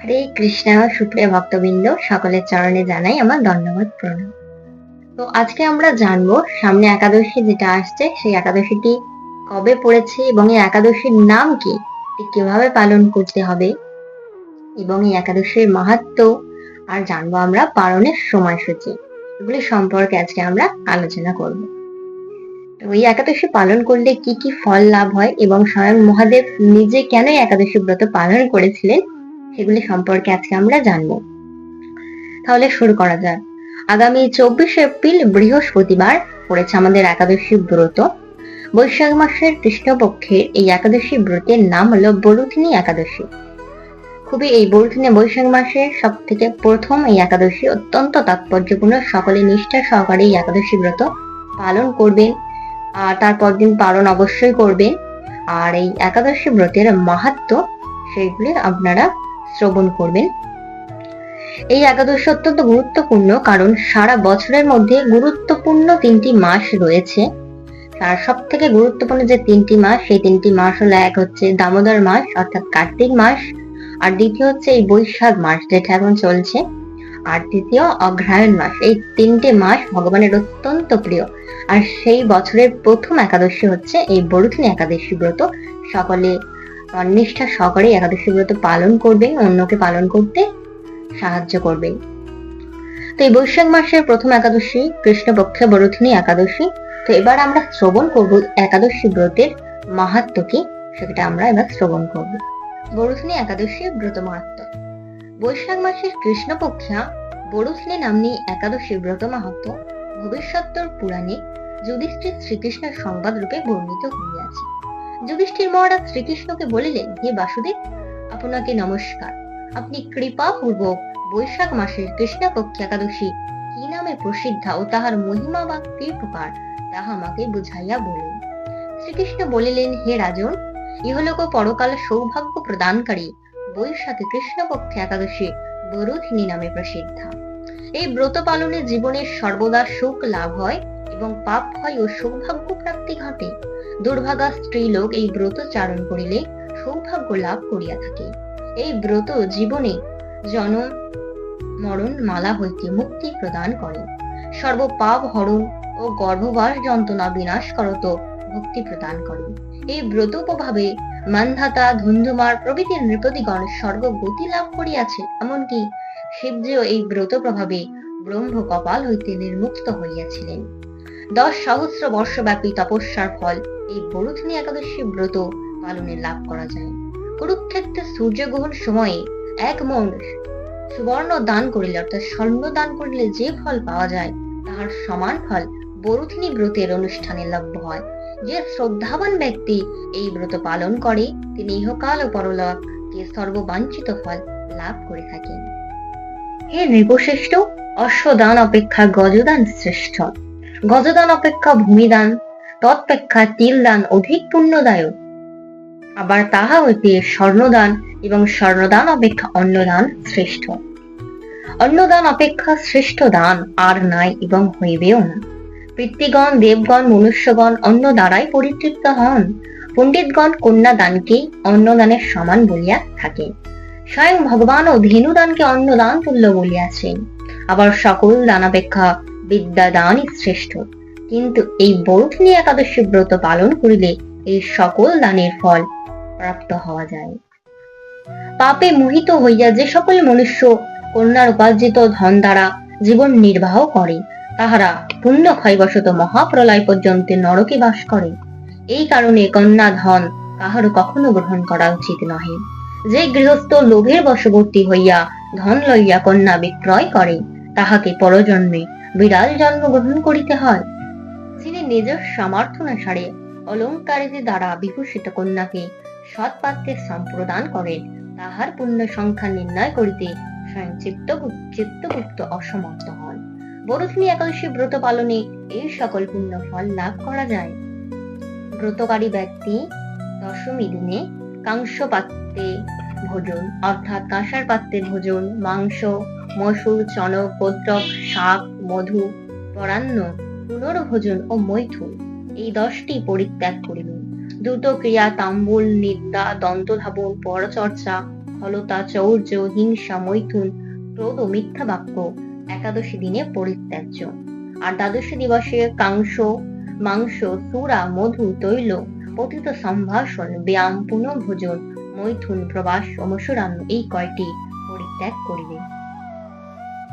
হরে কৃষ্ণ, সুপ্রিয় ভক্তবৃন্দ, সকলের চরণে জানাই আমার ধন্যবাদ, প্রণাম। তো আজকে আমরা জানব, সামনে একাদশী যেটা আসছে, সেই একাদশীটি কবে পড়েছে এবং এই একাদশীর নাম কি কীভাবে পালন করতে হবে এবং এই একাদশীর মাহাত্ম, আর জানব আমরা পালনের সময়সূচি, এগুলি সম্পর্কে আজকে আমরা আলোচনা করব। তো এই একাদশী পালন করলে কি কি ফল লাভ হয় এবং স্বয়ং মহাদেব নিজে কেন একাদশী ব্রত পালন করেছিলেন? সেগুলি সম্পর্কে আজকে আমরা জানব। তাহলে শুরু করা যাক। আগামী চব্বিশে এপ্রিল বৃহস্পতিবার পড়েছে আমাদের একাদশী ব্রত। বৈশাখ মাসের কৃষ্ণপক্ষের এই একাদশী ব্রতের নাম হলো বরুথিনী একাদশী। খুবই এই বরুথিনী বৈশাখ মাসের সব থেকে প্রথম এই একাদশী, অত্যন্ত তাৎপর্যপূর্ণ। সকলে নিষ্ঠা সহকারে এই একাদশী ব্রত পালন করবেন আর তারপর দিন পালন অবশ্যই করবেন। আর এই একাদশী ব্রতের মাহাত্ম, সেইগুলি আপনারা শ্রবণ করবেন। এই একাদশী অত্যন্ত গুরুত্বপূর্ণ কারণ সারা বছরের মধ্যে গুরুত্বপূর্ণ তিনটি মাস রয়েছে। আর সব থেকে গুরুত্বপূর্ণ যে তিনটি মাস, সেই তিনটি মাস হলো এক হচ্ছে দামোদর মাস, অর্থাৎ কার্তিক মাস, আর দ্বিতীয় হচ্ছে এই বৈশাখ মাস যেটা এখন চলছে, আর তৃতীয় অগ্রহায়ণ মাস। এই তিনটে মাস ভগবানের অত্যন্ত প্রিয়। আর সেই বছরের প্রথম একাদশী হচ্ছে এই বরুথিনী একাদশী ব্রত। সকলে নিষ্ঠা সহকারে একাদশী ব্রত পালন করবেন, অন্যকে পালন করতে সাহায্য করবেন। তো এই বৈশাখ মাসের প্রথম একাদশী কৃষ্ণপক্ষে বরুথিনী একাদশী। তো এবার আমরা শ্রবণ করব একাদশী ব্রতের মাহাত্ম কি সেটা আমরা এবার শ্রবণ করব। বরুথিনী একাদশী ব্রত মাহাত্ম। বৈশাখ মাসের কৃষ্ণপক্ষা বরুথিনী নামনি একাদশী ব্রত মাহাত্ম ভবিষ্যত্তর পুরাণে যুধিষ্ঠির শ্রীকৃষ্ণের সংবাদ রূপে বর্ণিত হইয়াছে। যুধিষ্ঠির মহারাজ শ্রীকৃষ্ণকে বলিলেন, হে বাসুদেব, আপনাকে নমস্কার। আপনি কৃপা পূর্বক বৈশাখ মাসের কৃষ্ণপক্ষ একাদশী কি নামে প্রসিদ্ধা ও তাহার মহিমা বা কি প্রকার, তাহা আমাকে বুঝাইয়া বলুন। শ্রীকৃষ্ণ বলিলেন, হে রাজন, ইহলোক পরকাল সৌভাগ্য প্রদানকারী বৈশাখে কৃষ্ণপক্ষে একাদশী বরুধিনী নামে প্রসিদ্ধা। এই ব্রত পালনে জীবনের সর্বদা সুখ লাভ হয় এবং পাপ হয় ও সৌভাগ্য প্রাপ্তি ঘটে। দুর্ভাগা স্ত্রীলোক এই ব্রত চারণ করিলে সৌভাগ্য লাভ করিয়া থাকে। এই ব্রত জীবনে জনম, মরণ, মালা হইতে মুক্তি প্রদান করে। সর্ব পাপ হরণ ও গর্ভবাস যন্ত্রণা বিনাশ করত মুক্তি প্রদান করে। এই ব্রত উপভাবে মানধাতা, ধুন্ধুমার প্রভৃতি নৃপতিগণ স্বর্গ গতি লাভ করিয়াছে। এমনকি শিবজিও এই ব্রত প্রভাবে ব্রহ্ম কপাল হইতে নির্মুক্ত হইয়াছিলেন। দশ সহস্র বর্ষব্যাপী তপস্যার ফল এই বরুথিনী একাদশী ব্রত পালনে লাভ করা যায়। কুরুক্ষেত্রে সূর্যগ্রহণ সময়ে এক মন সুবর্ণ দান করিলে, অর্থাৎ স্বর্ণ দান করিলে যে ফল পাওয়া যায়, তাহার সমান ফল বরুথিনী ব্রতের অনুষ্ঠানে লভ্য হয়। যে শ্রদ্ধাবান ব্যক্তি এই ব্রত পালন করে, তিনি ইহকাল ও পরলোকে সর্ববাঞ্ছিত ফল লাভ করে থাকেন। হে নৃপশ্রেষ্ঠ, অশ্বদান অপেক্ষা গজদান শ্রেষ্ঠ। গজদান অপেক্ষা ভূমিদান, তৎপেক্ষা তিলদান অধিক পুণ্যদায়ক। আবার তাহা হইতে স্বর্ণদান এবং স্বর্ণদান অপেক্ষা অন্নদান শ্রেষ্ঠ। অন্নদান অপেক্ষা শ্রেষ্ঠ দান আর নাই এবং হইবেও না। পিতৃগণ, দেবগণ, মনুষ্যগণ অন্য দ্বারাই পরিতৃপ্ত হন। পণ্ডিতগণ কন্যা দানকে অন্নদানের সমান বলিয়া থাকে। স্বয়ং ভগবান ও ধেনুদানকে অন্নদান তুল্য বলিয়াছেন। আবার সকল দানাপেক্ষা বিদ্যা দানই শ্রেষ্ঠ। কিন্তু এই বরুথিনী একাদশী ব্রত পালন করিলে এই সকল দানের ফল প্রাপ্ত হওয়া যায়। পাপে মোহিত হইয়া যে সকল মনুষ্য কন্যার উপার্জিত ধন দ্বারা জীবন নির্বাহ করে, তাহারা পুণ্য ক্ষয়বশত মহাপ্রলয় পর্যন্ত নরকে বাস করে। এই কারণে কন্যা ধন কাহার কখনো গ্রহণ করা উচিত নহে। যে গৃহস্থ লোভের বশবর্তী হইয়া ধন লইয়া কন্যা বিক্রয় করে, তাহাকে পরজন্মে বিড়াল জন্ম গ্রহণ করিতে হয়। যিনি নিজের সামর্থ্যানুসারে অলঙ্কারিতে দ্বারা বিভূষিত কন্যাকে সৎ পাত্রে সম্প্রদান করেন তাহার পুণ্য সংখ্যা নির্ণয় করিতে স্বয়ং চিত্তগুপ্ত অসমর্থ হন। বরুথিনী একাদশী ব্রত পালনে এই সকল পুণ্য ফল লাভ করা যায়। ব্রতকারী ব্যক্তি দশমী দিনে কাংস পাত্রে ভোজন, অর্থাৎ কাঁসার পাত্রে ভোজন, মাংস, মসুর, চনক পদ্রক শাক মধু, পরান্ন, পুনর্ভোজন ও মৈথুন। এই দশটি পরিত্যাগ করিবেন দ্রুত ক্রিয়া, তাম্বুল, নিদ্রা, দন্তধাবন, পরচর্চা, ফলতা, চৌর্য, হিংসা, মৈথুন, ক্রোধ ও মিথ্যা বাক্য একাদশী দিনে পরিত্যাজ্য। আর দ্বাদশী দিবসে কাংস, মাংস, সুরা, মধু, তৈল, পতিত সম্ভাষণ, ব্যায়াম পুনঃভোজন মৈথুন, প্রবাস ও মসুরান্ন এই কয়টি পরিত্যাগ করিবে।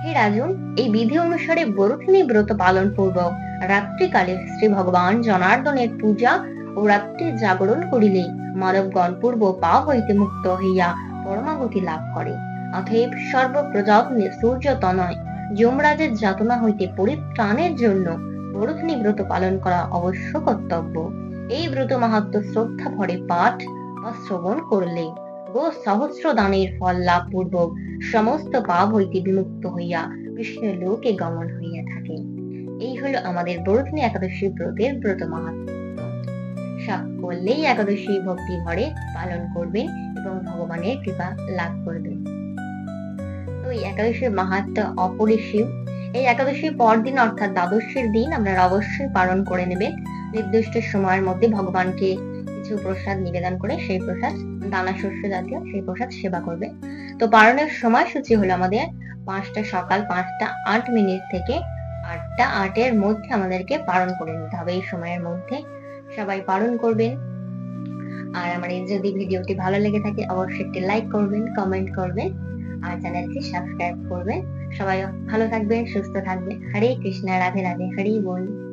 হে রাজন এই বিধি অনুসারে বরুথিনী ব্রত পালন পূর্বক রাত্রিকালে শ্রী ভগবান জনার্দনের পূজা ও রাত্রি জাগরণ করিলে মানবগণ পূর্ব পাপ হইতে মুক্ত হইয়া পরমাগতি লাভ করে। অতএব সর্বপ্রযত্নে সূর্য তনয় যমরাজের যাতনা হইতে পরিত্রাণের জন্য বরুথিনী ব্রত পালন করা অবশ্য কর্তব্য। এই ব্রত মাহাত্ম শ্রদ্ধা ভরে পাঠ বা শ্রবণ করলে গো সহস্র দানের ফল লাভ পূর্বক সমস্ত পাপ হইতে বিমুক্ত হইয়া কৃষ্ণের লোকে গমন হইয়া থাকে এই হলো আমাদের বরুথিনী একাদশী ব্রতের ব্রত মাহাত্ম সকলেই একাদশী ভক্তি ভরে পালন করবেন এবং ভগবানের কৃপা লাভ করবেন। তো এই একাদশীর মাহাত্ম অপরিসীম। এই একাদশীর পরদিন অর্থাৎ দ্বাদশীর দিন আপনারা অবশ্যই পালন করে নেবেন। নির্দিষ্ট সময়ের মধ্যে ভগবানকে কিছু প্রসাদ নিবেদন করে সেই প্রসাদ দানা শস্য জাতীয় সেই প্রসাদ সেবা করবে তো পালনের সময়সূচি হলো আমাদের পাঁচটা সকাল পাঁচটা আট মিনিট থেকে আটটা আটের মধ্যে আমাদেরকে পালন করে নিতে হবে এই সময়ের মধ্যে। সবাই পালন করবেন। আর আমার এই যদি ভিডিওটি ভালো লেগে থাকে অবশ্যই একটি লাইক করবেন কমেন্ট করবেন, আর চ্যানেলটি সাবস্ক্রাইব করবেন। সবাই ভালো থাকবেন, সুস্থ থাকবেন। হরে কৃষ্ণ, রাধে রাধে, হরি বল।